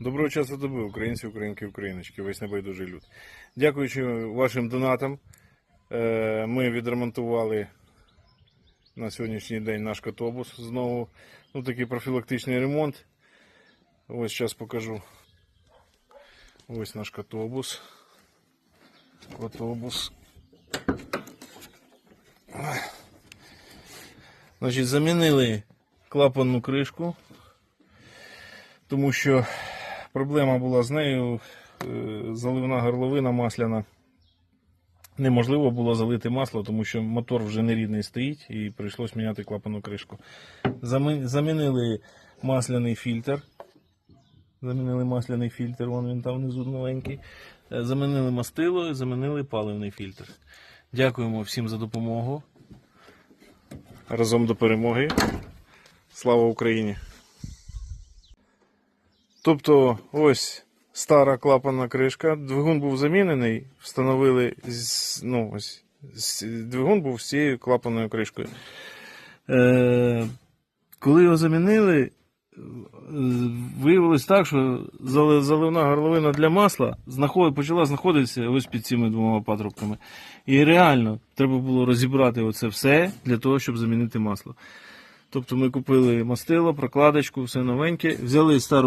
Доброго часу доби, українці, українки, україночки, весь небайдужий люд. Дякуючи вашим донатам, е, ми відремонтували на сьогоднішній день наш котобус знову. Ну, такий профілактичний ремонт. Ось зараз покажу. Ось наш котобус. Котобус. Значить, замінили клапанну кришку, тому що проблема була з нею. е, Заливна горловина масляна. Неможливо було залити масло, тому що мотор вже нерідний стоїть і прийшлось міняти клапану кришку. Замінили масляний фільтр. Замінили масляний фільтр, вон він там внизу новенький. Е, Замінили мастило і замінили паливний фільтр. Дякуємо всім за допомогу. Разом до перемоги. Слава Україні! Тобто, ось стара клапанна кришка. Двигун був замінений, встановили ну, ось, двигун був з цією клапанною кришкою. Е, коли його замінили, е, виявилось так, що зали- заливна горловина для масла почала знаходитися ось під цими двома патрубками. І реально треба було розібрати оце все для того, щоб замінити масло. Тобто ми купили мастило, прокладочку, все новеньке, взяли стару.